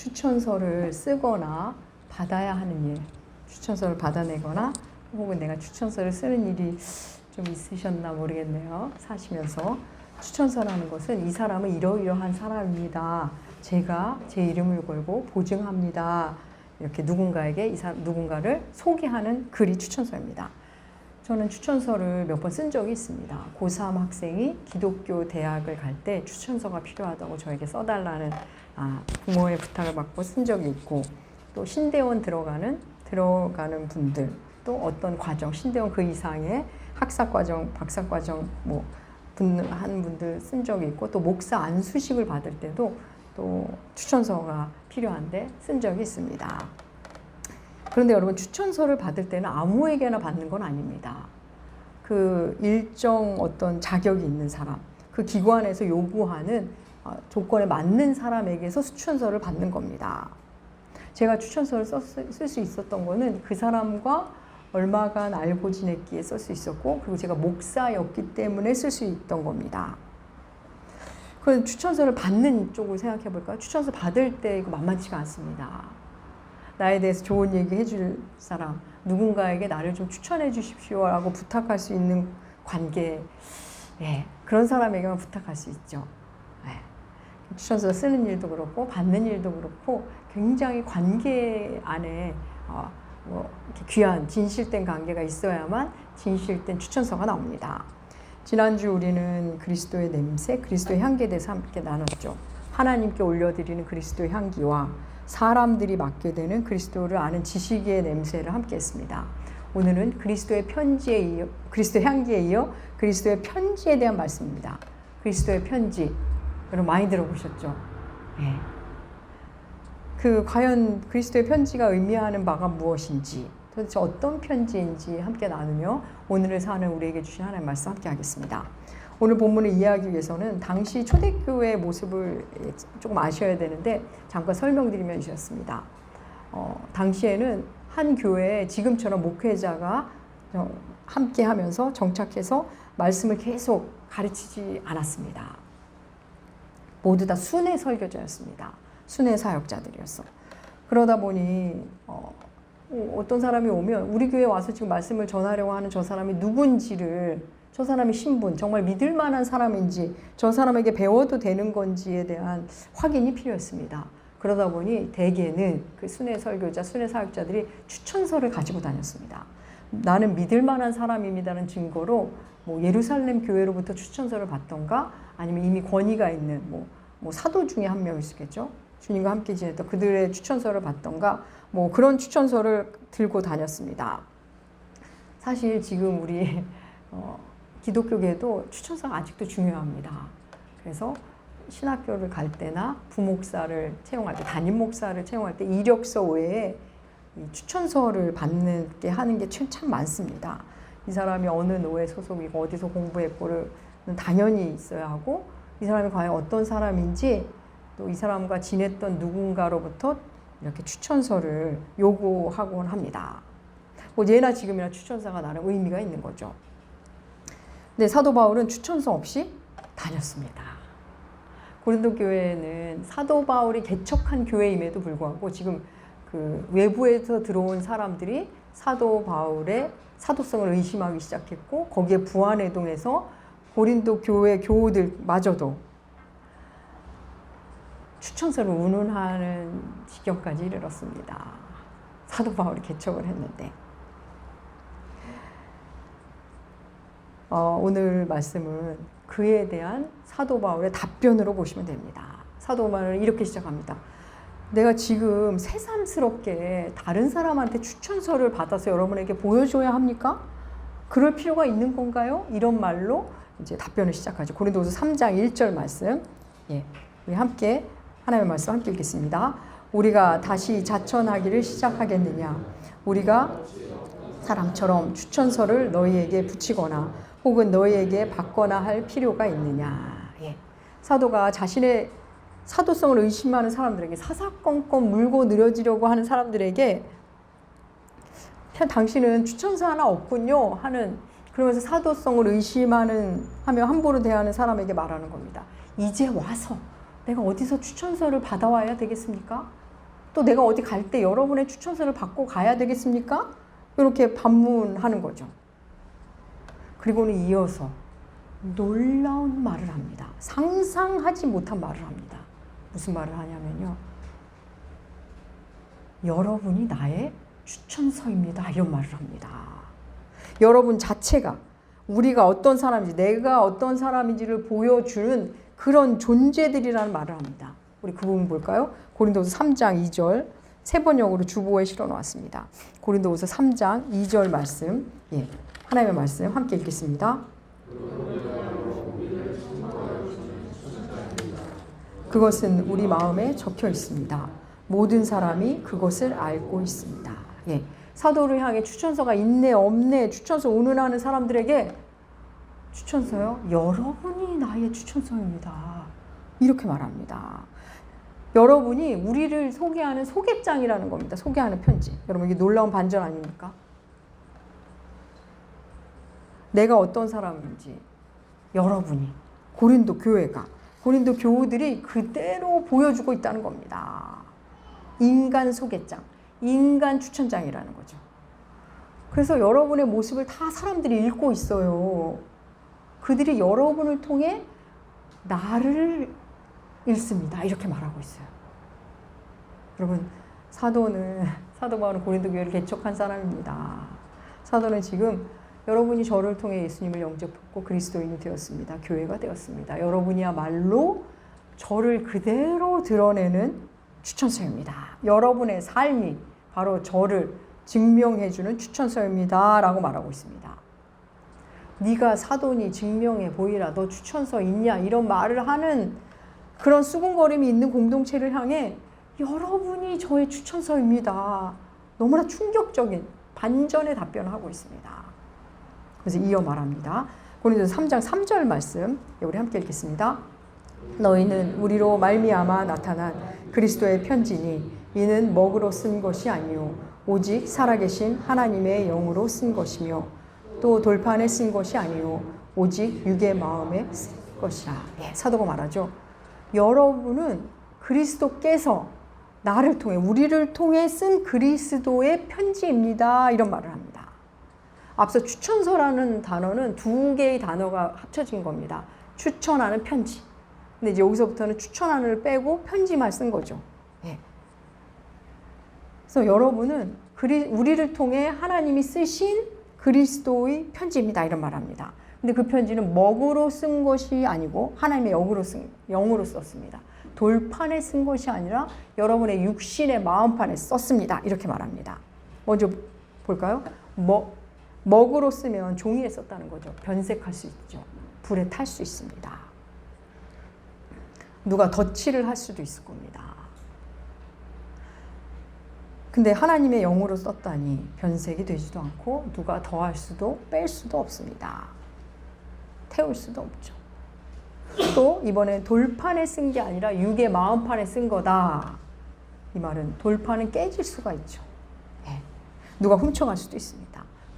추천서를 쓰거나 받아야 하는 일, 추천서를 받아내거나 혹은 내가 추천서를 쓰는 일이 좀 있으셨나 모르겠네요. 사시면서 추천서라는 것은 이 사람은 이러이러한 사람입니다. 제가 제 이름을 걸고 보증합니다. 이렇게 누군가에게 이 사람 누군가를 소개하는 글이 추천서입니다. 저는 추천서를 몇 번 쓴 적이 있습니다. 고3 학생이 기독교 대학을 갈 때 추천서가 필요하다고 저에게 써달라는 아, 부모의 부탁을 받고 쓴 적이 있고 또 신대원 들어가는 들어가는 분들 또 어떤 과정 신대원 그 이상의 학사 과정, 박사 과정 뭐한 분들 쓴 적이 있고 또 목사 안수식을 받을 때도 또 추천서가 필요한데 쓴 적이 있습니다. 그런데 여러분 추천서를 받을 때는 아무에게나 받는 건 아닙니다. 그 일정 어떤 자격이 있는 사람, 그 기관에서 요구하는 어, 조건에 맞는 사람에게서 추천서를 받는 겁니다. 제가 추천서를 쓸 수 있었던 거는 그 사람과 얼마간 알고 지냈기에 쓸 수 있었고 그리고 제가 목사였기 때문에 쓸 수 있던 겁니다. 그럼 추천서를 받는 쪽을 생각해 볼까요? 추천서 받을 때 이거 만만치가 않습니다. 나에 대해서 좋은 얘기 해줄 사람, 누군가에게 나를 좀 추천해 주십시오라고 부탁할 수 있는 관계, 예, 그런 사람에게만 부탁할 수 있죠. 예. 추천서 쓰는 일도 그렇고 받는 일도 그렇고 굉장히 관계 안에 어, 뭐 귀한 진실된 관계가 있어야만 진실된 추천서가 나옵니다. 지난주 우리는 그리스도의 냄새, 그리스도의 향기에 대해서 함께 나눴죠. 하나님께 올려드리는 그리스도의 향기와 사람들이 맡게 되는 그리스도를 아는 지식의 냄새를 함께 했습니다. 오늘은 그리스도의 편지에 이어, 그리스도의 향기에 이어 그리스도의 편지에 대한 말씀입니다. 그리스도의 편지. 여러분 많이 들어보셨죠? 네. 그 과연 그리스도의 편지가 의미하는 바가 무엇인지 도대체 어떤 편지인지 함께 나누며 오늘을 사는 우리에게 주신 하나님 말씀 함께 하겠습니다. 오늘 본문을 이해하기 위해서는 당시 초대교회의 모습을 조금 아셔야 되는데 잠깐 설명드리면 이렇습니다. 어, 당시에는 한 교회에 지금처럼 목회자가 함께 하면서 정착해서 말씀을 계속 가르치지 않았습니다. 모두 다 순회 설교자였습니다. 순회 사역자들이었어. 그러다 보니 어, 어떤 사람이 오면 우리 교회 와서 지금 말씀을 전하려고 하는 저 사람이 누군지를 저 사람의 신분 정말 믿을 만한 사람인지 저 사람에게 배워도 되는 건지에 대한 확인이 필요했습니다. 그러다 보니 대개는 그 순회 설교자, 순회 사역자들이 추천서를 가지고 다녔습니다. 나는 믿을 만한 사람입니다는 증거로 뭐 예루살렘 교회로부터 추천서를 받던가 아니면 이미 권위가 있는 뭐, 뭐 사도 중에 한 명일 수 있겠죠. 주님과 함께 지냈던 그들의 추천서를 받던가 뭐 그런 추천서를 들고 다녔습니다. 사실 지금 우리 어, 기독교계도 추천서가 아직도 중요합니다. 그래서 신학교를 갈 때나 부목사를 채용할 때, 담임 목사를 채용할 때 이력서 외에 추천서를 받는 게 하는 게 참 많습니다. 이 사람이 어느 노예 소속이고 어디서 공부했고를 당연히 있어야 하고 이 사람이 과연 어떤 사람인지 또 이 사람과 지냈던 누군가로부터 이렇게 추천서를 요구하곤 합니다. 뭐 예나 지금이나 추천서가 나름 의미가 있는 거죠. 근데 사도 바울은 추천서 없이 다녔습니다. 고린도 교회는 사도 바울이 개척한 교회임에도 불구하고 지금 그 외부에서 들어온 사람들이 사도 바울의 사도성을 의심하기 시작했고 거기에 부안회동에서 고린도 교회 교우들마저도 추천서를 운운하는 지경까지 이르렀습니다. 사도 바울이 개척을 했는데 어, 오늘 말씀은 그에 대한 사도 바울의 답변으로 보시면 됩니다. 사도 바울은 이렇게 시작합니다. 내가 지금 새삼스럽게 다른 사람한테 추천서를 받아서 여러분에게 보여줘야 합니까? 그럴 필요가 있는 건가요? 이런 말로 이제 답변을 시작하죠. 고린도서 3장 1절 말씀. 예. 우리 함께 하나님의 말씀 함께 읽겠습니다. 우리가 다시 자천하기를 시작하겠느냐? 우리가 사람처럼 추천서를 너희에게 붙이거나 혹은 너희에게 받거나 할 필요가 있느냐? 예. 사도가 자신의 사도성을 의심하는 사람들에게 사사건건 물고 느려지려고 하는 사람들에게 당신은 추천서 하나 없군요 하는 그러면서 사도성을 의심하는 하며 함부로 대하는 사람에게 말하는 겁니다. 이제 와서 내가 어디서 추천서를 받아와야 되겠습니까? 또 내가 어디 갈 때 여러분의 추천서를 받고 가야 되겠습니까? 이렇게 반문하는 거죠. 그리고는 이어서 놀라운 말을 합니다. 상상하지 못한 말을 합니다. 무슨 말을 하냐면요. 여러분이 나의 추천서입니다. 이런 말을 합니다. 여러분 자체가 우리가 어떤 사람인지, 내가 어떤 사람인지를 보여주는 그런 존재들이라는 말을 합니다. 우리 그 부분 볼까요? 고린도서 3장 2절 세 번역으로 주보에 실어 놓았습니다. 고린도서 3장 2절 말씀. 예. 하나님의 말씀 함께 읽겠습니다. 그것은 우리 마음에 적혀 있습니다. 모든 사람이 그것을 알고 있습니다. 예. 사도를 향해 추천서가 있네 없네 추천서 운운하는 사람들에게 추천서요. 여러분이 나의 추천서입니다. 이렇게 말합니다. 여러분이 우리를 소개하는 소개장이라는 겁니다. 소개하는 편지. 여러분 이게 놀라운 반전 아닙니까? 내가 어떤 사람인지 여러분이 고린도 교회가 고린도 교우들이 그대로 보여주고 있다는 겁니다. 인간 소개장, 인간 추천장이라는 거죠. 그래서 여러분의 모습을 다 사람들이 읽고 있어요. 그들이 여러분을 통해 나를 읽습니다. 이렇게 말하고 있어요. 여러분, 사도는, 사도 바울은 고린도 교회를 개척한 사람입니다. 사도는 지금 여러분이 저를 통해 예수님을 영접했고 그리스도인이 되었습니다. 교회가 되었습니다. 여러분이야말로 저를 그대로 드러내는 추천서입니다. 여러분의 삶이 바로 저를 증명해주는 추천서입니다. 라고 말하고 있습니다. 네가 사돈이 증명해 보이라 너 추천서 있냐 이런 말을 하는 그런 수군거림이 있는 공동체를 향해 여러분이 저의 추천서입니다. 너무나 충격적인 반전의 답변을 하고 있습니다. 그래서 이어 말합니다. 고린도서 3장 3절 말씀 우리 함께 읽겠습니다. 너희는 우리로 말미암아 나타난 그리스도의 편지니 이는 먹으로 쓴 것이 아니요 오직 살아계신 하나님의 영으로 쓴 것이며 또 돌판에 쓴 것이 아니요 오직 육의 마음에 쓴 것이라. 예, 사도가 말하죠. 여러분은 그리스도께서 나를 통해 우리를 통해 쓴 그리스도의 편지입니다. 이런 말을 합니다. 앞서 추천서라는 단어는 두 개의 단어가 합쳐진 겁니다. 추천하는 편지. 근데 이제 여기서부터는 추천하는를 빼고 편지만 쓴 거죠. 예. 그래서 여러분은 그리, 우리를 통해 하나님이 쓰신 그리스도의 편지입니다. 이런 말합니다. 근데 그 편지는 먹으로 쓴 것이 아니고 하나님의 영으로 쓴 영으로 썼습니다. 돌판에 쓴 것이 아니라 여러분의 육신의 마음판에 썼습니다. 이렇게 말합니다. 먼저 볼까요? 먹 먹으로 쓰면 종이에 썼다는 거죠. 변색할 수 있죠. 불에 탈 수 있습니다. 누가 덧칠을 할 수도 있을 겁니다. 근데 하나님의 영으로 썼다니 변색이 되지도 않고 누가 더할 수도 뺄 수도 없습니다. 태울 수도 없죠. 또 이번에 돌판에 쓴 게 아니라 육의 마음판에 쓴 거다. 이 말은 돌판은 깨질 수가 있죠. 네. 누가 훔쳐갈 수도 있습니다.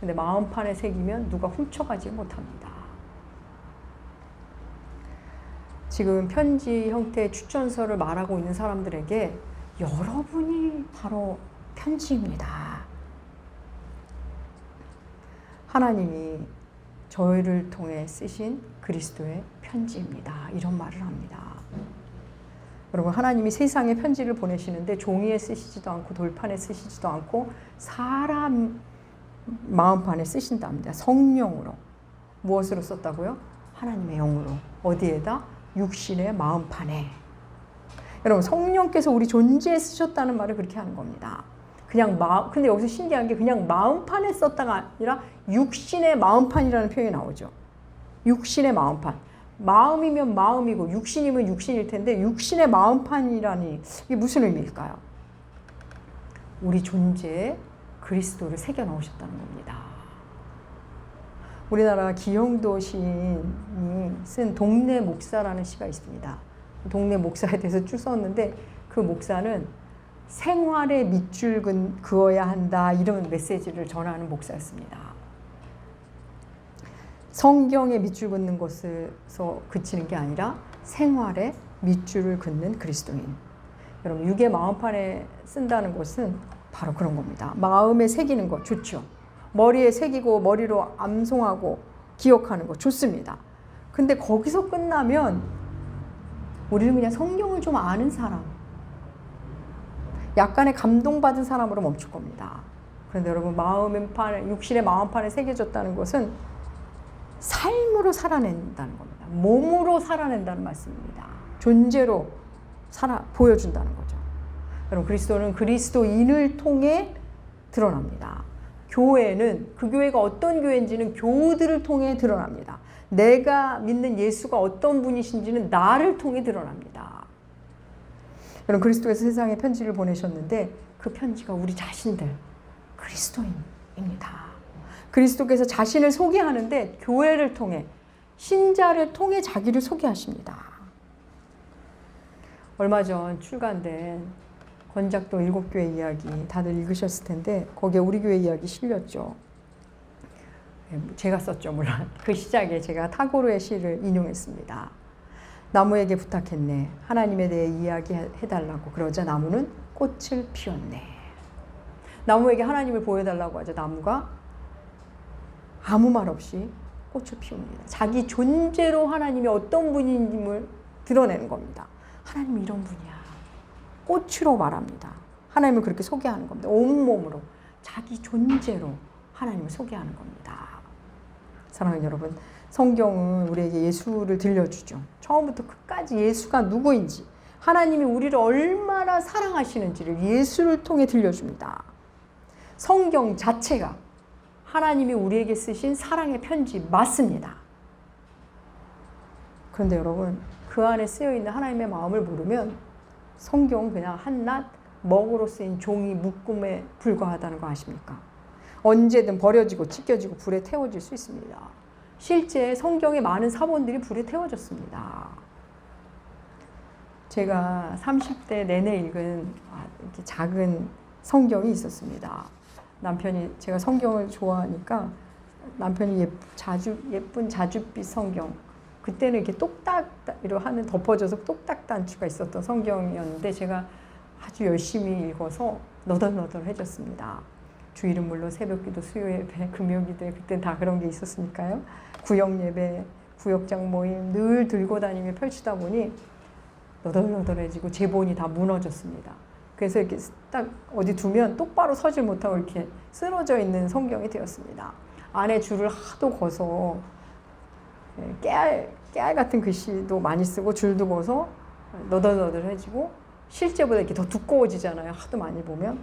근데 마음판에 새기면 누가 훔쳐가지 못합니다. 지금 편지 형태의 추천서를 말하고 있는 사람들에게 여러분이 바로 편지입니다. 하나님이 저희를 통해 쓰신 그리스도의 편지입니다. 이런 말을 합니다. 여러분, 하나님이 세상에 편지를 보내시는데 종이에 쓰시지도 않고 돌판에 쓰시지도 않고 사람 마음판에 쓰신답니다. 성령으로. 무엇으로 썼다고요? 하나님의 영으로. 어디에다? 육신의 마음판에. 여러분, 성령께서 우리 존재에 쓰셨다는 말을 그렇게 하는 겁니다. 그냥 마음, 근데 여기서 신기한 게 그냥 마음판에 썼다가 아니라 육신의 마음판이라는 표현이 나오죠. 육신의 마음판. 마음이면 마음이고 육신이면 육신일 텐데 육신의 마음판이라니 이게 무슨 의미일까요? 우리 존재에 그리스도를 새겨 넣으셨다는 겁니다. 우리나라 기영도 시인이 쓴 동네 목사라는 시가 있습니다. 동네 목사에 대해서 쭉 썼는데 그 목사는 생활에 밑줄 그어야 한다 이런 메시지를 전하는 목사였습니다. 성경에 밑줄 긋는 것에서 그치는 게 아니라 생활에 밑줄을 긋는 그리스도인. 여러분 육의 마음판에 쓴다는 것은 바로 그런 겁니다. 마음에 새기는 거 좋죠. 머리에 새기고 머리로 암송하고 기억하는 거 좋습니다. 근데 거기서 끝나면 우리는 그냥 성경을 좀 아는 사람, 약간의 감동받은 사람으로 멈출 겁니다. 그런데 여러분 마음의 판에 육신의 마음판에 새겨졌다는 것은 삶으로 살아낸다는 겁니다. 몸으로 살아낸다는 말씀입니다. 존재로 살아 보여준다는 거죠. 여러분 그리스도는 그리스도인을 통해 드러납니다. 교회는 그 교회가 어떤 교회인지는 교우들을 통해 드러납니다. 내가 믿는 예수가 어떤 분이신지는 나를 통해 드러납니다. 여러분 그리스도께서 세상에 편지를 보내셨는데 그 편지가 우리 자신들 그리스도인입니다. 그리스도께서 자신을 소개하는데 교회를 통해 신자를 통해 자기를 소개하십니다. 얼마 전 출간된 권작도 일곱 교회 이야기 다들 읽으셨을 텐데 거기에 우리 교회 이야기 실렸죠. 예, 제가 썼죠 물론 그 시작에 제가 타고르의 시를 인용했습니다. 나무에게 부탁했네. 하나님에 대해 이야기해달라고 그러자 나무는 꽃을 피웠네. 나무에게 하나님을 보여달라고 하자 나무가 아무 말 없이 꽃을 피웁니다. 자기 존재로 하나님이 어떤 분인지를 드러내는 겁니다. 하나님이 이런 분이야. 꽃으로 말합니다. 하나님을 그렇게 소개하는 겁니다. 온몸으로 자기 존재로 하나님을 소개하는 겁니다. 사랑하는 여러분, 성경은 우리에게 예수를 들려주죠. 처음부터 끝까지 예수가 누구인지, 하나님이 우리를 얼마나 사랑하시는지를 예수를 통해 들려줍니다. 성경 자체가 하나님이 우리에게 쓰신 사랑의 편지 맞습니다. 그런데 여러분, 그 안에 쓰여 있는 하나님의 마음을 모르면 성경은 그냥 한낱 먹으로 쓰인 종이 묶음에 불과하다는 거 아십니까? 언제든 버려지고 찢겨지고 불에 태워질 수 있습니다. 실제 성경의 많은 사본들이 불에 태워졌습니다. 제가 30대 내내 읽은 아, 이렇게 작은 성경이 있었습니다. 남편이 제가 성경을 좋아하니까 남편이 예, 자주 예쁜 자줏빛 성경 그때는 이렇게 똑딱이로 하는 덮어져서 똑딱 단추가 있었던 성경이었는데 제가 아주 열심히 읽어서 너덜너덜해졌습니다. 주일은 물론 새벽기도, 수요예배, 금요기도 그때 다 그런 게 있었으니까요. 구역 예배, 구역장 모임 늘 들고 다니며 펼치다 보니 너덜너덜해지고 제본이 다 무너졌습니다. 그래서 이렇게 딱 어디 두면 똑바로 서질 못하고 이렇게 쓰러져 있는 성경이 되었습니다. 안에 줄을 하도 거서 예, 깨알, 깨알 같은 글씨도 많이 쓰고 줄도 거서 너덜너덜해지고 실제보다 이렇게 더 두꺼워지잖아요. 하도 많이 보면.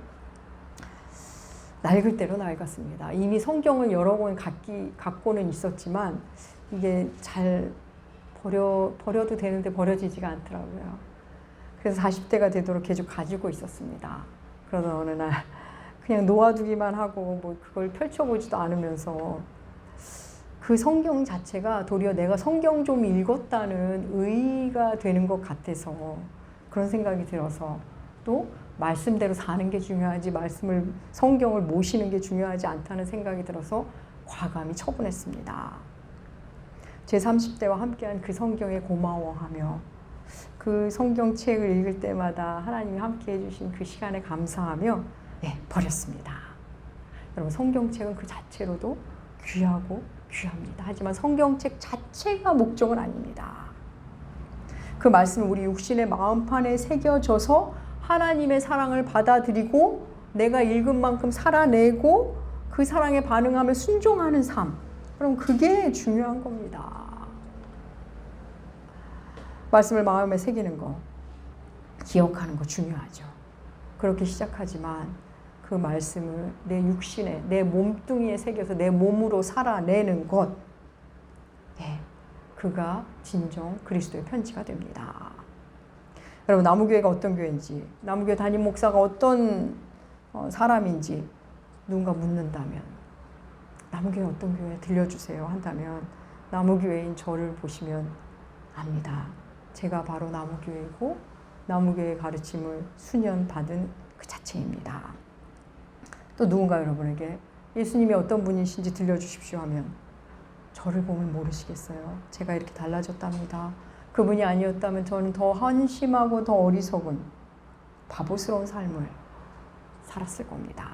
낡을 대로 낡았습니다. 이미 성경을 여러 권 갖기, 갖고는 있었지만 이게 잘 버려, 버려도 되는데 버려지지가 않더라고요. 그래서 40대가 되도록 계속 가지고 있었습니다. 그러다 어느 날 그냥 놓아두기만 하고 뭐 그걸 펼쳐보지도 않으면서 그 성경 자체가 도리어 내가 성경 좀 읽었다는 의의가 되는 것 같아서 그런 생각이 들어서 또 말씀대로 사는 게 중요하지 말씀을 성경을 모시는 게 중요하지 않다는 생각이 들어서 과감히 처분했습니다. 제 30대와 함께한 그 성경에 고마워하며 그 성경책을 읽을 때마다 하나님이 함께 해주신 그 시간에 감사하며 네, 버렸습니다. 여러분 성경책은 그 자체로도 귀하고 귀합니다. 하지만 성경책 자체가 목적은 아닙니다. 그 말씀은 우리 육신의 마음판에 새겨져서 하나님의 사랑을 받아들이고 내가 읽은 만큼 살아내고 그 사랑에 반응하며 순종하는 삶. 그럼 그게 중요한 겁니다. 말씀을 마음에 새기는 거, 기억하는 거 중요하죠. 그렇게 시작하지만 그 말씀을 내 육신에, 내 몸뚱이에 새겨서 내 몸으로 살아내는 것, 네, 그가 진정 그리스도의 편지가 됩니다. 여러분, 나무교회가 어떤 교회인지, 나무교회 담임 목사가 어떤 어, 사람인지 누군가 묻는다면, 나무교회 어떤 교회 들려주세요 한다면, 나무교회인 저를 보시면 압니다. 제가 바로 나무교회고, 나무교회 가르침을 수년 받은 그 자체입니다. 또 누군가 여러분에게 예수님이 어떤 분이신지 들려주십시오 하면 저를 보면 모르시겠어요. 제가 이렇게 달라졌답니다. 그분이 아니었다면 저는 더 한심하고 더 어리석은 바보스러운 삶을 살았을 겁니다.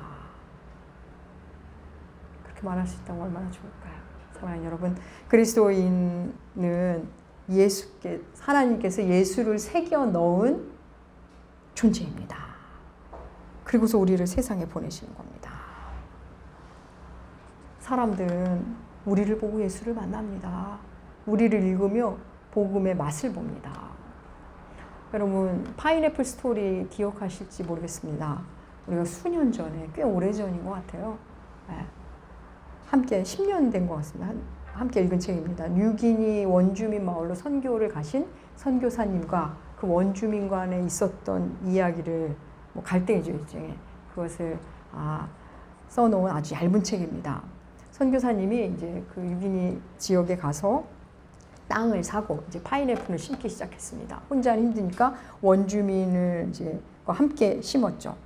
그렇게 말할 수 있다면 얼마나 좋을까요? 사랑하는 여러분, 그리스도인은 예수께 하나님께서 예수를 새겨 넣은 존재입니다. 그리고서 우리를 세상에 보내시는 겁니다. 사람들은 우리를 보고 예수를 만납니다. 우리를 읽으며 복음의 맛을 봅니다. 여러분 파인애플 스토리 기억하실지 모르겠습니다. 우리가 수년 전에 꽤 오래 전인 것 같아요. 네. 함께 10년 된 것 같습니다. 함께 읽은 책입니다. 뉴기니 원주민 마을로 선교를 가신 선교사님과 그 원주민 간에 있었던 이야기를 뭐 갈등이죠 일종의 그것을 아, 써놓은 아주 얇은 책입니다. 선교사님이 이제 그 유기니 지역에 가서 땅을 사고 이제 파인애플을 심기 시작했습니다. 혼자는 힘드니까 원주민을 이제 함께 심었죠.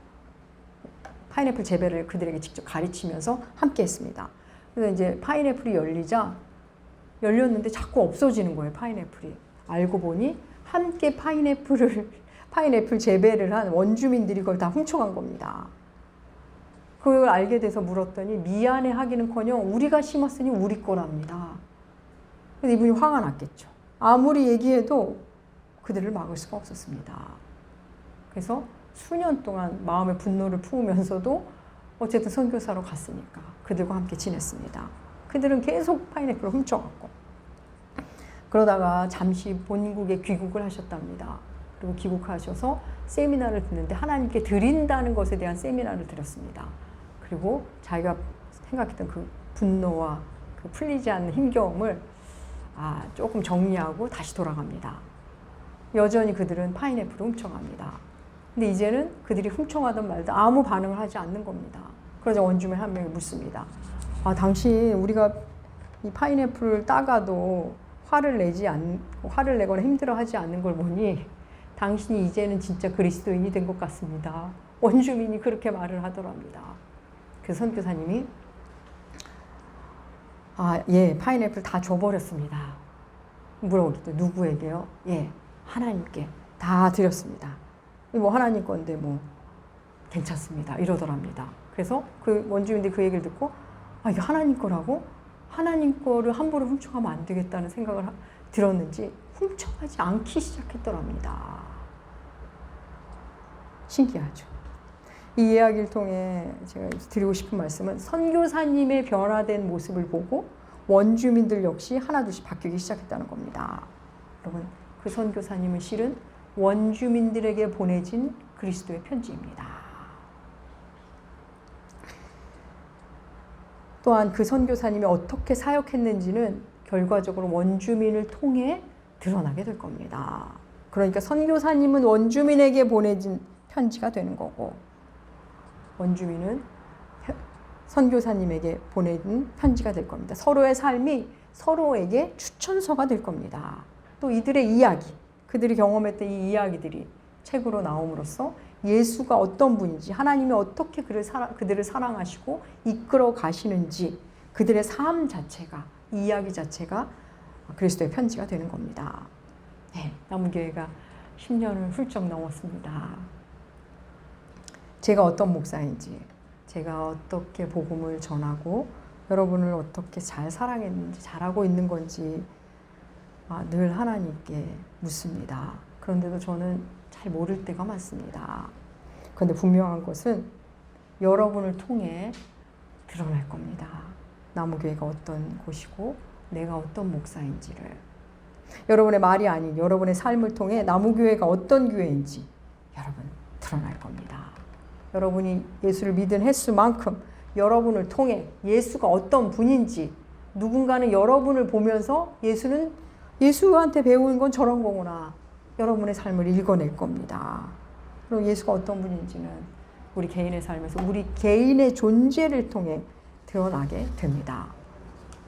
파인애플 재배를 그들에게 직접 가르치면서 함께 했습니다. 그래서 이제 파인애플이 열리자 열렸는데 자꾸 없어지는 거예요, 파인애플이. 알고 보니 함께 파인애플을 파인애플 재배를 한 원주민들이 그걸 다 훔쳐간 겁니다. 그걸 알게 돼서 물었더니 미안해 하기는커녕 우리가 심었으니 우리 거랍니다. 그래서 이분이 화가 났겠죠. 아무리 얘기해도 그들을 막을 수가 없었습니다. 그래서 수년 동안 마음의 분노를 품으면서도 어쨌든 선교사로 갔으니까 그들과 함께 지냈습니다. 그들은 계속 파인애플을 훔쳐갔고 그러다가 잠시 본국에 귀국을 하셨답니다. 그리고 귀국하셔서 세미나를 듣는데 하나님께 드린다는 것에 대한 세미나를 들었습니다. 그리고 자기가 생각했던 그 분노와 그 풀리지 않는 힘겨움을 아, 조금 정리하고 다시 돌아갑니다. 여전히 그들은 파인애플을 훔쳐갑니다. 근데 이제는 그들이 훔쳐가던 말도 아무 반응을 하지 않는 겁니다. 그러자 원주민 한 명이 묻습니다. 아, 당신 우리가 이 파인애플을 따가도 화를 내지 않, 화를 내거나 힘들어하지 않는 걸 보니 당신이 이제는 진짜 그리스도인이 된 것 같습니다. 원주민이 그렇게 말을 하더랍니다. 그 선교사님이 아, 예, 파인애플 다 줘버렸습니다. 물어보기도 누구에게요? 예, 하나님께 다 드렸습니다. 뭐 하나님 건데 뭐 괜찮습니다. 이러더랍니다. 그래서 그 원주민들이 그 얘기를 듣고 아, 이게 하나님 거라고? 하나님 거를 함부로 훔쳐가면 안 되겠다는 생각을 하, 들었는지 훔쳐가지 않기 시작했더랍니다. 신기하죠. 이 이야기를 통해 제가 드리고 싶은 말씀은 선교사님의 변화된 모습을 보고 원주민들 역시 하나둘씩 바뀌기 시작했다는 겁니다. 여러분, 그 선교사님은 실은 원주민들에게 보내진 그리스도의 편지입니다. 또한 그 선교사님이 어떻게 사역했는지는 결과적으로 원주민을 통해 드러나게 될 겁니다. 그러니까 선교사님은 원주민에게 보내진 편지가 되는 거고 원주민은 선교사님에게 보내는 편지가 될 겁니다. 서로의 삶이 서로에게 추천서가 될 겁니다. 또 이들의 이야기, 그들이 경험했던 이 이야기들이 책으로 나옴으로써 예수가 어떤 분인지, 하나님이 어떻게 그를 사랑, 그들을 사랑하시고 이끌어 가시는지, 그들의 삶 자체가, 이 이야기 자체가 그리스도의 편지가 되는 겁니다. 네, 남은 교회가 10년을 훌쩍 넘었습니다. 제가 어떤 목사인지, 제가 어떻게 복음을 전하고 여러분을 어떻게 잘 사랑했는지, 잘하고 있는 건지 아, 늘 하나님께 묻습니다. 그런데도 저는 잘 모를 때가 많습니다. 그런데 분명한 것은 여러분을 통해 드러날 겁니다. 나무교회가 어떤 곳이고 내가 어떤 목사인지를 여러분의 말이 아닌 여러분의 삶을 통해 나무교회가 어떤 교회인지 여러분 드러날 겁니다. 여러분이 예수를 믿은 횟수만큼 여러분을 통해 예수가 어떤 분인지 누군가는 여러분을 보면서 예수는 예수한테 배운 건 저런 거구나. 여러분의 삶을 읽어낼 겁니다. 그리고 예수가 어떤 분인지는 우리 개인의 삶에서 우리 개인의 존재를 통해 드러나게 됩니다.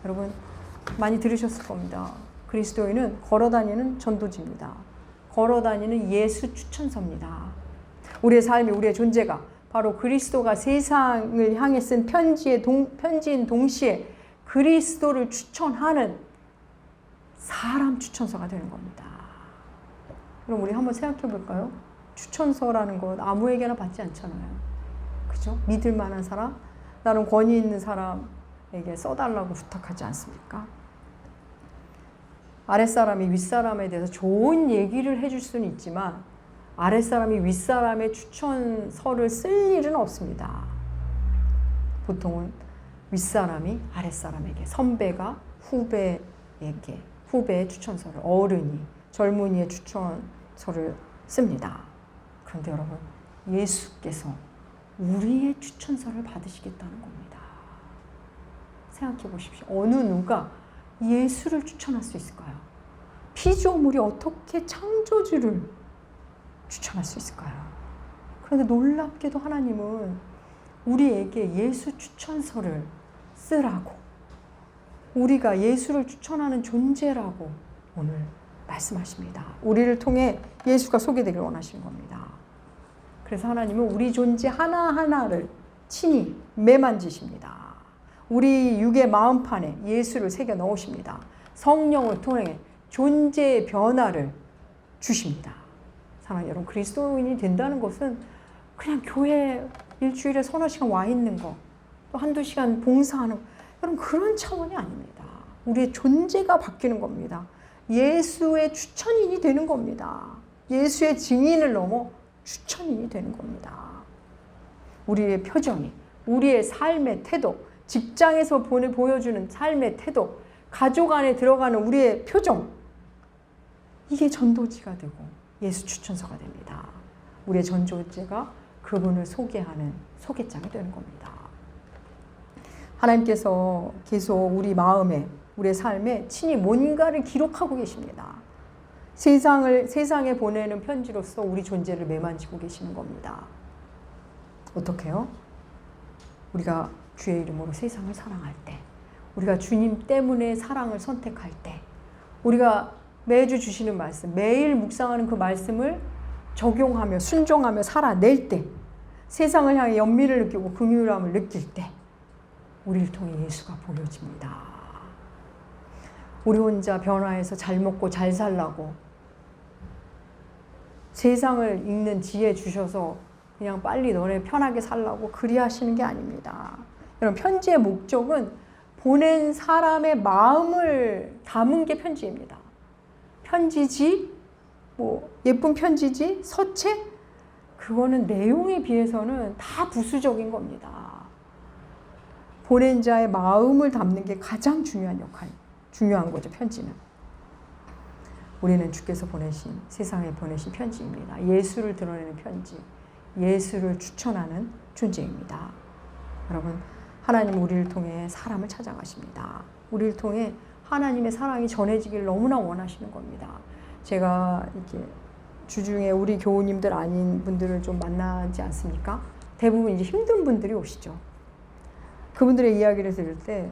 여러분 많이 들으셨을 겁니다. 그리스도인은 걸어다니는 전도지입니다. 걸어다니는 예수 추천서입니다. 우리의 삶이 우리의 존재가 바로 그리스도가 세상을 향해 쓴 편지의 동, 편지인 동시에 그리스도를 추천하는 사람 추천서가 되는 겁니다. 그럼 우리 한번 생각해 볼까요? 추천서라는 것 아무에게나 받지 않잖아요. 그죠? 믿을 만한 사람, 나는 권위 있는 사람에게 써달라고 부탁하지 않습니까? 아랫사람이 윗사람에 대해서 좋은 얘기를 해줄 수는 있지만 아랫사람이 윗사람의 추천서를 쓸 일은 없습니다. 보통은 윗사람이 아랫사람에게, 선배가 후배에게, 후배의 추천서를, 어른이, 젊은이의 추천서를 씁니다. 그런데 여러분, 예수께서 우리의 추천서를 받으시겠다는 겁니다. 생각해 보십시오. 어느 누가 예수를 추천할 수 있을까요? 피조물이 어떻게 창조주를 추천할 수 있을까요? 그런데 놀랍게도 하나님은 우리에게 예수 추천서를 쓰라고 우리가 예수를 추천하는 존재라고 오늘 말씀하십니다. 우리를 통해 예수가 소개되기를 원하시는 겁니다. 그래서 하나님은 우리 존재 하나하나를 친히 매만지십니다. 우리 육의 마음판에 예수를 새겨 넣으십니다. 성령을 통해 존재의 변화를 주십니다. 사랑하는 여러분, 그리스도인이 된다는 것은 그냥 교회 일주일에 서너 시간 와 있는 거, 또 한두 시간 봉사하는 거, 여러분 그런 차원이 아닙니다. 우리의 존재가 바뀌는 겁니다. 예수의 추천인이 되는 겁니다. 예수의 증인을 넘어 추천인이 되는 겁니다. 우리의 표정이, 우리의 삶의 태도, 직장에서 보내, 보여주는 삶의 태도, 가족 안에 들어가는 우리의 표정, 이게 전도지가 되고 예수 추천서가 됩니다. 우리의 전도지가 그분을 소개하는 소개장이 되는 겁니다. 하나님께서 계속 우리 마음에, 우리의 삶에 친히 뭔가를 기록하고 계십니다. 세상을, 세상에 보내는 편지로서 우리 존재를 매만지고 계시는 겁니다. 어떻게요? 우리가 주의 이름으로 세상을 사랑할 때, 우리가 주님 때문에 사랑을 선택할 때, 우리가 매주 주시는 말씀, 매일 묵상하는 그 말씀을 적용하며 순종하며 살아낼 때, 세상을 향해 연민을 느끼고 긍휼함을 느낄 때, 우리를 통해 예수가 보여집니다. 우리 혼자 변화해서 잘 먹고 잘 살라고 세상을 읽는 지혜 주셔서 그냥 빨리 너네 편하게 살라고 그리하시는 게 아닙니다. 여러분 편지의 목적은 보낸 사람의 마음을 담은 게 편지입니다. 편지지, 뭐 예쁜 편지지, 서체 그거는 내용에 비해서는 다 부수적인 겁니다. 보낸 자의 마음을 담는 게 가장 중요한 역할, 중요한 거죠 편지는. 우리는 주께서 보내신 세상에 보내신 편지입니다. 예수를 드러내는 편지, 예수를 추천하는 존재입니다. 여러분 하나님 우리를 통해 사람을 찾아가십니다. 우리를 통해 하나님의 사랑이 전해지길 너무나 원하시는 겁니다. 제가 이렇게 주중에 우리 교우님들 아닌 분들을 좀 만나지 않습니까? 대부분 이제 힘든 분들이 오시죠. 그분들의 이야기를 들을 때,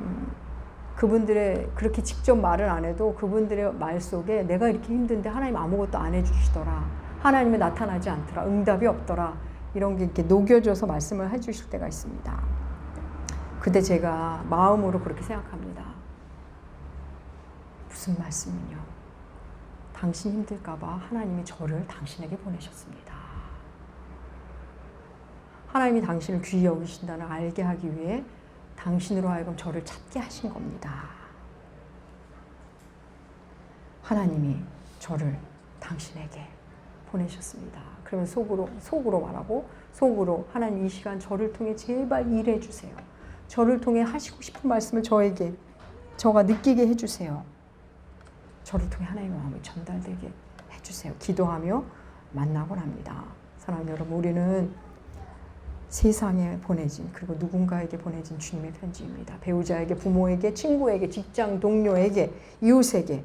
음, 그분들의 그렇게 직접 말을 안 해도 그분들의 말 속에 내가 이렇게 힘든데 하나님 아무것도 안 해주시더라. 하나님이 나타나지 않더라. 응답이 없더라. 이런 게 이렇게 녹여져서 말씀을 해주실 때가 있습니다. 그때 제가 마음으로 그렇게 생각합니다. 무슨 말씀은요? 당신 힘들까봐 하나님이 저를 당신에게 보내셨습니다. 하나님이 당신을 귀히 여기신다는 알게 하기 위해 당신으로 하여금 저를 찾게 하신 겁니다. 하나님이 저를 당신에게 보내셨습니다. 그러면 속으로 속으로 말하고 속으로 하나님 이 시간 저를 통해 제발 일해 주세요. 저를 통해 하시고 싶은 말씀을 저에게 저가 느끼게 해 주세요. 저를 통해 하나님의 마음이 전달되게 해 주세요. 기도하며 만나곤 합니다. 사랑하는 여러분, 우리는 세상에 보내진 그리고 누군가에게 보내진 주님의 편지입니다. 배우자에게, 부모에게, 친구에게, 직장 동료에게, 이웃에게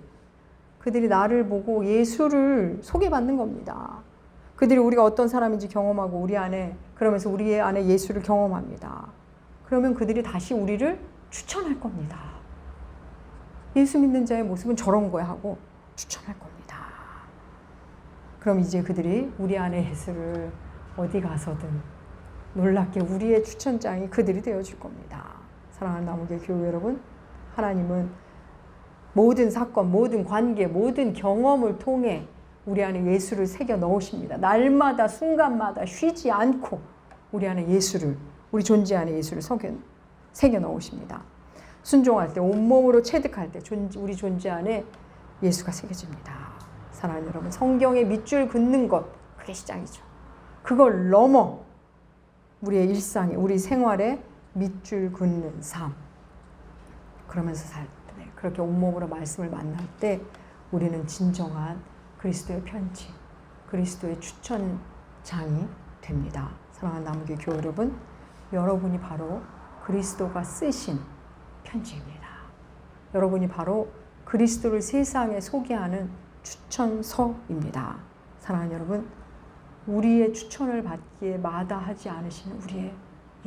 그들이 나를 보고 예수를 소개받는 겁니다. 그들이 우리가 어떤 사람인지 경험하고 우리 안에 그러면서 우리 안에 예수를 경험합니다. 그러면 그들이 다시 우리를 추천할 겁니다. 예수 믿는 자의 모습은 저런 거야 하고 추천할 겁니다. 그럼 이제 그들이 우리 안에 예수를 어디 가서든 놀랍게 우리의 추천장이 그들이 되어줄 겁니다. 사랑하는 나무교 교회 여러분, 하나님은 모든 사건, 모든 관계, 모든 경험을 통해 우리 안에 예수를 새겨 넣으십니다. 날마다 순간마다 쉬지 않고 우리 안에 예수를 우리 존재 안에 예수를 새겨, 넣으십니다. 순종할 때 온몸으로 체득할 때 우리 존재 안에 예수가 새겨집니다. 사랑하는 여러분 성경에 밑줄 긋는 것 그게 시작이죠. 그걸 넘어 우리의 일상에 우리 생활에 밑줄 긋는 삶 그러면서 살 때, 그렇게 온몸으로 말씀을 만날 때 우리는 진정한 그리스도의 편지, 그리스도의 추천장이 됩니다. 사랑하는 남교회 교회 여러분, 여러분이 바로 그리스도가 쓰신 편지입니다. 여러분이 바로 그리스도를 세상에 소개하는 추천서입니다. 사랑하는 여러분, 우리의 추천을 받기에 마다하지 않으시는 우리의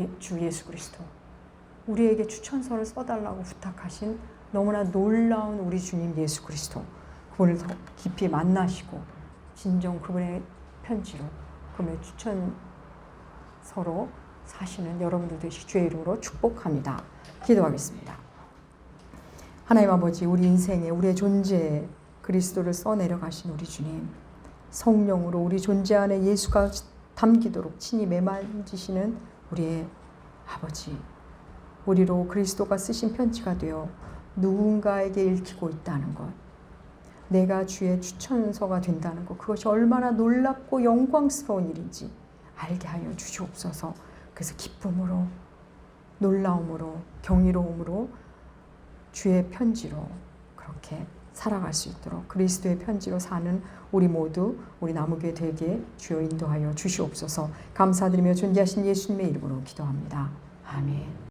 예- 주 예수 그리스도. 우리에게 추천서를 써달라고 부탁하신 너무나 놀라운 우리 주님 예수 그리스도. 그분을 더 깊이 만나시고 진정 그분의 편지로 그분의 추천서로 사시는 여러분들 되시 주의 이름으로 축복합니다. 기도하겠습니다. 하나님 아버지 우리 인생에 우리의 존재에 그리스도를 써내려 가신 우리 주님 성령으로 우리 존재 안에 예수가 담기도록 친히 매만지시는 우리의 아버지 우리로 그리스도가 쓰신 편지가 되어 누군가에게 읽히고 있다는 것 내가 주의 추천서가 된다는 것 그것이 얼마나 놀랍고 영광스러운 일인지 알게 하여 주시옵소서 그래서 기쁨으로 놀라움으로 경이로움으로 주의 편지로 그렇게 살아갈 수 있도록 그리스도의 편지로 사는 우리 모두 우리 나무교회 되게 주여 인도하여 주시옵소서 감사드리며 존귀하신 예수님의 이름으로 기도합니다. 아멘.